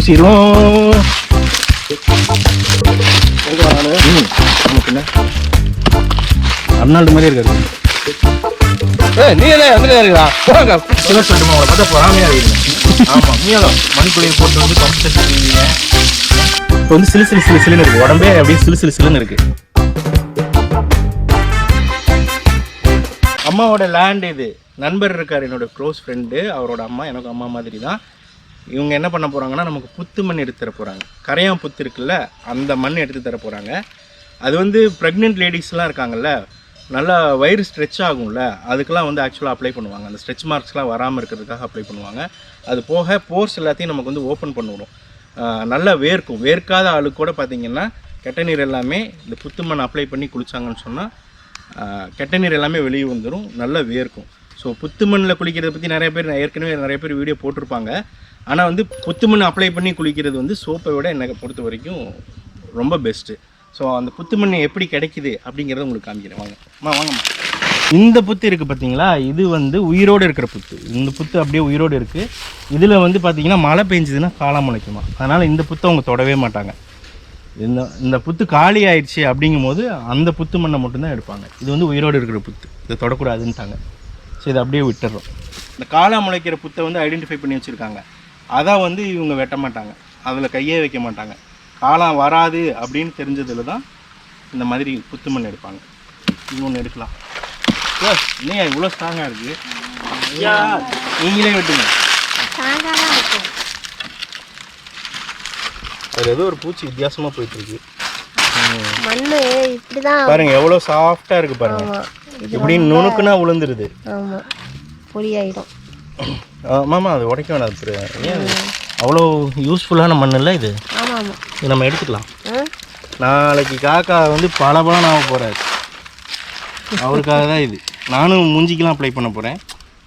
பூசிடுவோம் Arnold மாதிரி இருக்காரு. நீ என்ன வந்து இருக்கா? போங்க. சில சொல்லுமா உங்களை பார்த்தா பொறாமையா இருக்கீங்க ஆமா போட்டு வந்து பம்ப் செட் வச்சிருக்கீங்க இப்போ வந்து சிலு சிலு சிலு சிலுன்னு இருக்கு. உடம்பே அப்படியே சிலு சிலு சிலுன்னு இருக்கு. அம்மாவோட லேண்ட் இது. நண்பர் இருக்கார் என்னோட க்ளோஸ் ஃப்ரெண்டு அவரோட அம்மா எனக்கு அம்மா மாதிரி தான் இவங்க என்ன பண்ண போகிறாங்கன்னா நமக்கு புத்து மண் எடுத்து தர போகிறாங்க கரையான் புத்து இருக்குல்ல அந்த மண் எடுத்து தர போகிறாங்க அது வந்து ப்ரெக்னென்ட் லேடிஸ்லாம் இருக்காங்கல்ல நல்லா வயிறு ஸ்ட்ரெச் ஆகும்ல அதுக்கெல்லாம் வந்து ஆக்சுவலாக அப்ளை பண்ணுவாங்க. அந்த ஸ்ட்ரெச் மார்க்ஸ்லாம் வராமல் இருக்கிறதுக்காக அப்ளை பண்ணுவாங்க. அது போக போர்ஸ் எல்லாத்தையும் நமக்கு வந்து ஓப்பன் பண்ணிவிடும் நல்லா வேர்க்கும். வேர்க்காத ஆளுக்கு கூட பார்த்திங்கன்னா கெட்ட நீர் எல்லாமே இந்த புத்து மண் அப்ளை பண்ணி குளிச்சாங்கன்னு சொன்னால் கெட்ட நீர் எல்லாமே வெளியே வந்துடும் நல்லா வேர்க்கும். ஸோ புத்து மண்ணில் குளிக்கிறத பற்றி நிறைய பேர் ஏற்கனவே நிறைய பேர் வீடியோ போட்டிருப்பாங்க. ஆனால் வந்து புத்து மண் அப்ளை பண்ணி குளிக்கிறது வந்து சோப்பை விட என்னை பொறுத்த வரைக்கும் ரொம்ப பெஸ்ட்டு ஸோ அந்த புத்து மண் எப்படி கிடைக்குது அப்படிங்கிறத உங்களுக்கு காமிக்கிறேன். வாங்க. அம்மா வாங்கம்மா. இந்த புத்து இருக்குது பார்த்தீங்களா இது வந்து உயிரோடு இருக்கிற புத்து. இந்த புத்து அப்படியே உயிரோடு இருக்குது இதில் வந்து பார்த்தீங்கன்னா மழை பெஞ்சதுன்னா காளான் முளைக்குமா? அதனால் இந்த புத்தை அவங்க தொடவே மாட்டாங்க. இந்த இந்த புத்து காலி ஆயிடுச்சு அப்படிங்கும் போது அந்த புத்து மண்ணை மட்டும்தான் எடுப்பாங்க. இது வந்து உயிரோடு இருக்கிற புத்து. இதை தொடக்கூடாதுன்ட்டாங்க ஸோ இதை அப்படியே விட்டுறோம். இந்த காளா முளைக்கிற புத்தை வந்து ஐடென்டிஃபை பண்ணி வச்சுருக்காங்க. அதை வந்து இவங்க வெட்ட மாட்டாங்க. அதில் கையே வைக்க மாட்டாங்க. காளான் வராது அப்படின்னு தெரிஞ்சதில் தான் இந்த மாதிரி புத்து மண் எடுப்பாங்க. இது ஒன்று எடுக்கலாம் இல்லையா இவ்வளோ ஸ்ட்ராங்காக இருக்குது ஐயா நீங்களே வெட்டுங்க. அது ஏதோ ஒரு பூச்சி வித்தியாசமாக போயிட்டுருக்கு பாருங்க எவ்வளோ சாஃப்டாக இருக்குது பாருங்க. ஆமா. இப்படி நுணுக்குனா விழுந்துருது ஆமா பொடி ஆயிடும் ஆ, மாமா அது உடைக்க வேணாம் ஏன் அவ்வளோ யூஸ்ஃபுல்லான மண் இல்லை இது? ஆமா ஆமா இது நம்ம எடுத்துக்கலாம்? நாளைக்கு காக்கா வந்து பல பலம் ஆக போகிறாரு அவருக்காக தான் இது. நானும் மூஞ்சிக்கெலாம் அப்ளை பண்ண போகிறேன்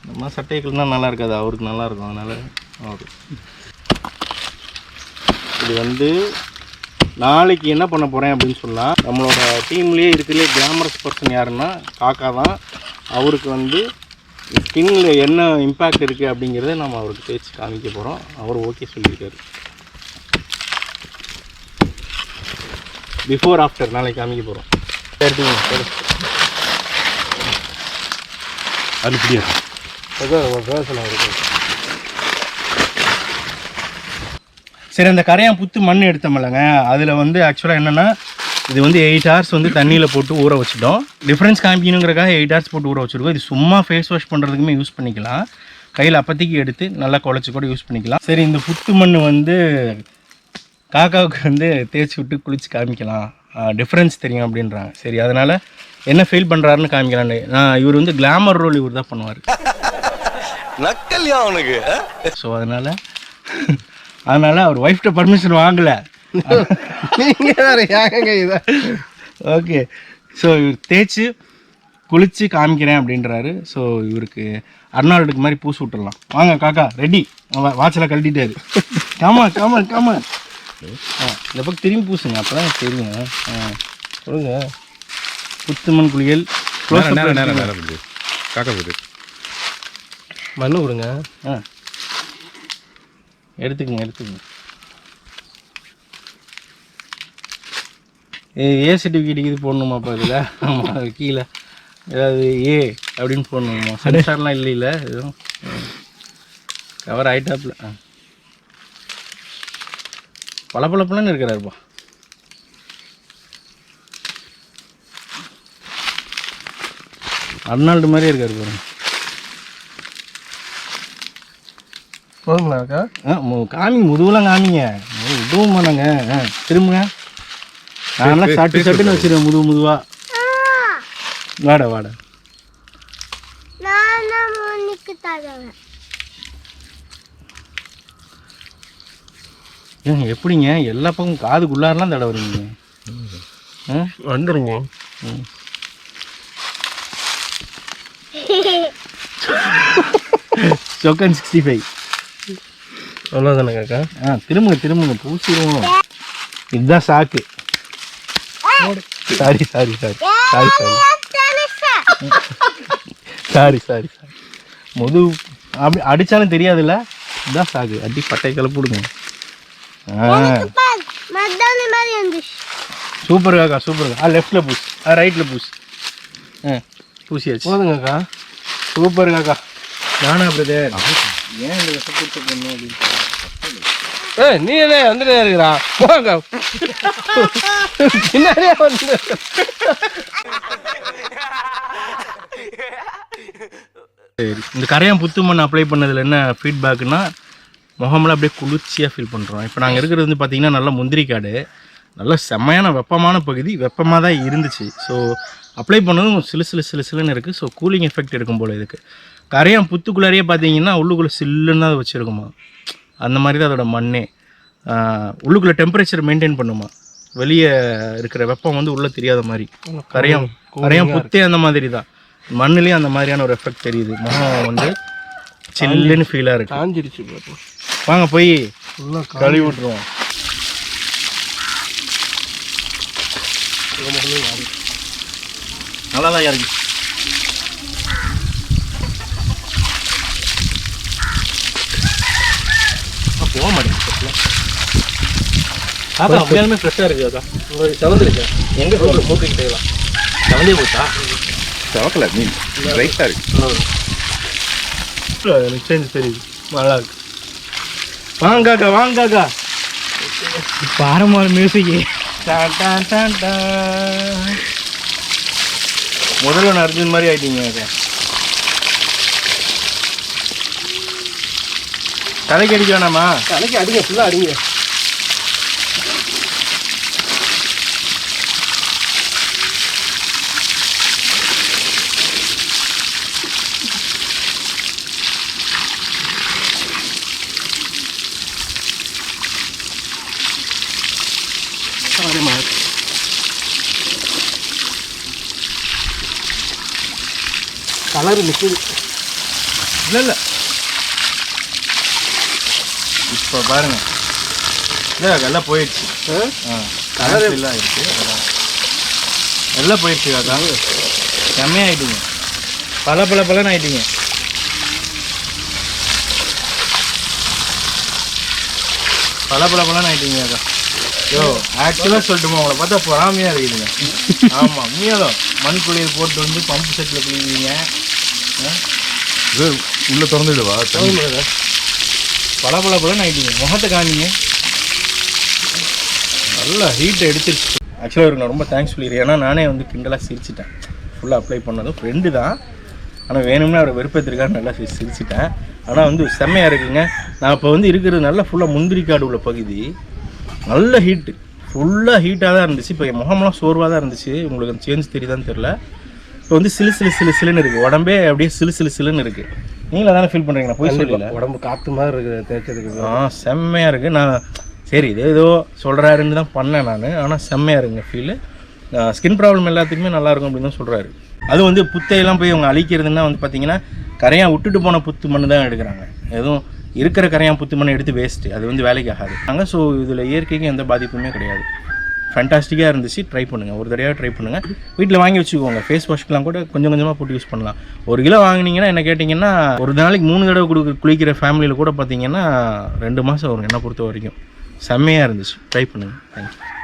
நம்ம சட்டைகள்னா நல்லா இருக்காது. அவருக்கு நல்லா இருக்கும். அதனால் அவரு இது வந்து நாளைக்கு என்ன பண்ண போகிறேன் அப்படின்னு சொன்னால் நம்மளோட டீம்லேயே இருக்கிறதுலே கிளாமரஸ் பர்சன் யாருன்னா காக்கா தான். அவருக்கு வந்து ஸ்கின்ல என்ன இம்பேக்ட் இருக்குது அப்படிங்கிறத நம்ம அவருக்கு தேய்ச்சி காமிக்க போகிறோம் அவர் ஓகே சொல்லியிருக்காரு. பிஃபோர் ஆஃப்டர் நாளைக்கு காமிக்க போகிறோம் எடுத்துக்கோங்க சரி. அது பிடியாது சரி அந்த கரையான் புத்து மண் எடுத்தோம்லங்க அதில் வந்து ஆக்சுவலாக என்னென்னா இது வந்து எயிட் ஹவர்ஸ் வந்து தண்ணியில் போட்டு ஊற வச்சிட்டோம். டிஃப்ரென்ஸ் காமிக்கணுங்கிறக்காக எயிட் ஹவர்ஸ் போட்டு ஊற வச்சுருக்கோம். இது சும்மா ஃபேஸ் வாஷ் பண்ணுறதுக்குமே யூஸ் பண்ணிக்கலாம். கையில் அப்போதைக்கு எடுத்து நல்லா குழச்சி கூட யூஸ் பண்ணிக்கலாம். சரி இந்த புத்து மண் வந்து காக்காவுக்கு வந்து தேய்ச்சி விட்டு குளிச்சு காமிக்கலாம். டிஃப்ரென்ஸ் தெரியும் அப்படின்றாங்க. சரி அதனால் என்ன ஃபீல் பண்ணுறாருன்னு காமிக்கலான்னு நான் இவர் வந்து கிளாமர் ரோல் இவர் தான் பண்ணுவார். நக்கல்யா அவனுக்கு ஸோ அதனால் அதனால் அவர் ஒய்ஃப்ட்ட பர்மிஷன் வாங்கலை. நீங்க வேற ஏங்க இத? ஓகே ஸோ இவர் தேய்ச்சி குளிச்சு காமிக்கிறேன் அப்படின்றாரு. ஸோ இவருக்கு அர்னால்டுக்கு மாதிரி பூசி விட்டுறலாம் வாங்க காக்கா ரெடி வாட்சில் கழட்டிட்டாரு. காமா காமா காமா ஆ இந்த பக்கம் திரும்பி பூசுங்க. அப்போ தான் தெரியுங்க ஆ சொல்லுங்க. புத்துமன் குளியல். காக்கா மண்ணு கொடுங்க. ஆ. எடுத்துக்கங்க எடுத்துக்கங்க. ஏ ஏ சர்டிஃபிகேட் இது போடணுமாப்பா இதில்? ஆமாம் அது கீழே. ஏதாவது ஏ அப்படின்னு போடணுமா? சென்சார்லாம் இல்லை இல்லை எதுவும்? கவர் ஆகிட்டாப்புல ஆ. பளபளப்புலன்னு இருக்கிறாருப்பா. அர்னால்டு மாதிரியே இருக்காரு பாருங்க. போதுங்களாக்கா ஆ மு- காமிங்க முதுகுலாம் காமிங்க. இதுவும் பண்ணங்க ஆ திரும்புங்க. நான்லாம் சட்டு சட்டுன்னு வச்சிருவேன் முதுகு முதுவா. வாடா வாடா. ஏங்க எப்படிங்க? எல்லா பக்கம் காதுக்குள்ளாரெலாம் தடவுறீங்க. ஆ? வந்துருங்க. ம். சொக்கன் சிக்ஸ்டி ஃபைவ் அவ்வளோதானே காக்கா? ஆ திரும்புங்க திரும்புங்க பூசிடுவோம். இதுதான் சாக்கு. Sorry sorry sorry sorry sorry sorry sorry sorry முது அப்படி அடித்தாலும் தெரியாதுல்ல? இதுதான் சாக்கு. அடி பட்டை கிளப்பிடுங்க சூப்பர் காக்கா சூப்பர் ஆ லெஃப்ட்டில் பூஸ் ஆ ரைட்டில் பூஸ் ஆ பூசியாச்சு. போதுங்கக்கா சூப்பர் காக்கா. நானா பிரதர் ஏன் இந்த விஷம் கொடுத்து பண்ணணும் அப்படின்னு நீ என்ன வந்துட்டு இருக்கிறா. போங்க. பின்னாடியே வந்து. சரி. இந்த கரையான் புத்து மண் அப்ளை பண்ணதில் என்ன ஃபீட்பேக்குன்னா முகமெல்லாம் அப்படியே குளிர்ச்சியாக ஃபீல் பண்ணுறோம் இப்போ நாங்கள் இருக்கிறது வந்து பார்த்திங்கன்னா நல்ல முந்திரி காடு. நல்ல செம்மையான வெப்பமான பகுதி. வெப்பமாக தான் இருந்துச்சு. ஸோ அப்ளை பண்ணதும் சிலு சிலு சிலு சிலுன்னு இருக்குது ஸோ கூலிங் எஃபெக்ட் இருக்கும் போல் இதுக்கு. கரையான் புத்துக்குள்ளாரியே பார்த்தீங்கன்னா உள்ளுக்குள்ளே சில்லுன்னு தான் வச்சுருக்குமா. அந்த மாதிரி தான் அதோட மண்ணே. உள்ளுக்குள்ளே டெம்பரேச்சர் மெயின்டைன் பண்ணுமா? வெளியே இருக்கிற வெப்பம் வந்து உள்ளே தெரியாத மாதிரி. கரையான் கரையான் புத்தே அந்த மாதிரி தான். மண்ணுலேயும் அந்த மாதிரியான ஒரு எஃபெக்ட் தெரியுது. முகம் வந்து சில்லுன்னு ஃபீலாக இருக்கு. காஞ்சிருச்சு வாங்க போய் கழுவி விட்ருவோம் நல்லா தான் இருக்கு போக மாட்டேங்குது காக்கா உண்மையாலுமே ஃப்ரெஷ்ஷாக இருக்குது அக்கா உங்களுக்கு செவந்துருக்கா. எங்கே சொல்ல மூக்கிக்கிட்டேலாம் செவந்தே போச்சா? செவக்கல மீன். ரைட்டாக இருக்கு. எனக்கு சேஞ்ச் தெரியுது. நல்லா இருக்கு. வாங்க காக்கா வாங்க காக்கா இப்போ ஆரம்பமான மியூசிக்கு முதல்ல அர்ஜுன் மாதிரி ஆயிட்டீங்க அக்கா. தலைக்கு அடிக்க வேணாமா? தலைக்கு அடிங்க ஃபுல்லாக அடிங்க. கலர் நிற்குது இல்லை இல்லை. இப்போ பாருங்க. இல்லை எல்லாம் போயிடுச்சு. ஆ? கலர் எல்லாம் ஆயிடுச்சு எல்லாம் போயிடுச்சு காக்கா செம்மையாயிட்டீங்க. பல பல பலன்னு ஆயிட்டீங்க. பல பல பலன்னு ஆயிட்டீங்க காக்கா யோ ஆக்சுவலாக சொல்லட்டுமா உங்களை பார்த்தா பொறாமையாக இருக்குதுங்க. ஆமாம் உண்மையாலும் மண் குளியல் போட்டு வந்து பம்பு செட்டில் குளிக்கிறீங்க. இது உள்ள திறந்துடுவா பல பல பலன்னு ஆகிட்டீங்க முகத்தை காமிங்க. நல்லா ஹீட்டை எடுத்துருச்சு. ஆக்சுவலாக இவருக்கு நான் ரொம்ப தேங்க்ஸ் சொல்லிடுறேன் ஏன்னா நானே வந்து கிண்டலாக சிரிச்சிட்டேன். ஃபுல்லாக அப்ளை பண்ணதும் ஃப்ரெண்டு தான். ஆனால் வேணும்னா அவர் வெறுப்பேற்றிருக்காரு நல்லா சிரிச்சிட்டேன். ஆனால் வந்து செம்மையாக இருக்குங்க. நான் இப்போ வந்து இருக்கிறது நல்லா ஃபுல்லாக முந்திரி காடு உள்ள பகுதி. நல்ல ஹீட்டு ஃபுல்லாக ஹீட்டாக தான் இருந்துச்சு. இப்போ என் முகமெல்லாம் சோர்வாக தான் இருந்துச்சு. உங்களுக்கு அந்த சேஞ்ச் தெரியுதான்னு தெரில இப்போ வந்து சிலு சிலு சிலு சிலுன்னு இருக்குது உடம்பே அப்படியே சிலு சிலு சிலுன்னு இருக்குது நீங்களும் தானே ஃபீல் பண்ணுறீங்க நான் போய் சொல்லல. உடம்பு காற்று மாதிரி இருக்குது தேய்ச்சதுக்கு. ஆ செம்மையாக இருக்குது நான் சரி இது ஏதோ சொல்கிறாருன்னு தான் பண்ணேன் நான். ஆனால் செம்மையாக இருக்குங்க ஃபீலு ஸ்கின் ப்ராப்ளம் எல்லாத்துக்குமே நல்லா இருக்கும் அப்படின்னு தான் சொல்கிறாரு அது வந்து புத்தையெல்லாம் போய் அவங்க அழிக்கிறதுன்னா வந்து பார்த்தீங்கன்னா கரையான் விட்டுட்டு போன புத்து மண்ணு தான் எடுக்கிறாங்க. எதுவும் இருக்கிற கரையான் புத்து மண்ணை எடுத்து வேஸ்ட்டு அது வந்து வேலைக்கு ஆகாது. நாங்கள் ஸோ இதில் இயற்கைக்கு எந்த பாதிப்புமே கிடையாது. ஃபேண்டாஸ்டிக்காக இருந்துச்சு. ட்ரை பண்ணுங்கள் ஒரு தடவையாக ட்ரை பண்ணுங்கள் வீட்டில் வாங்கி வச்சுக்கோங்க. ஃபேஸ் வாஷ்க்கெலாம் கூட கொஞ்சம் கொஞ்சமாக போட்டு யூஸ் பண்ணலாம். ஒரு கிலோ வாங்குனீங்கன்னா என்ன கேட்டிங்கன்னா ஒரு நாளைக்கு மூணு தடவை கொடுக்க குளிக்கிற ஃபேமிலியில் கூட பார்த்தீங்கன்னா ரெண்டு மாதம் வரும் என்னை பொறுத்த வரைக்கும். செம்மையாக இருந்துச்சு. ட்ரை பண்ணுங்கள் தேங்க்யூ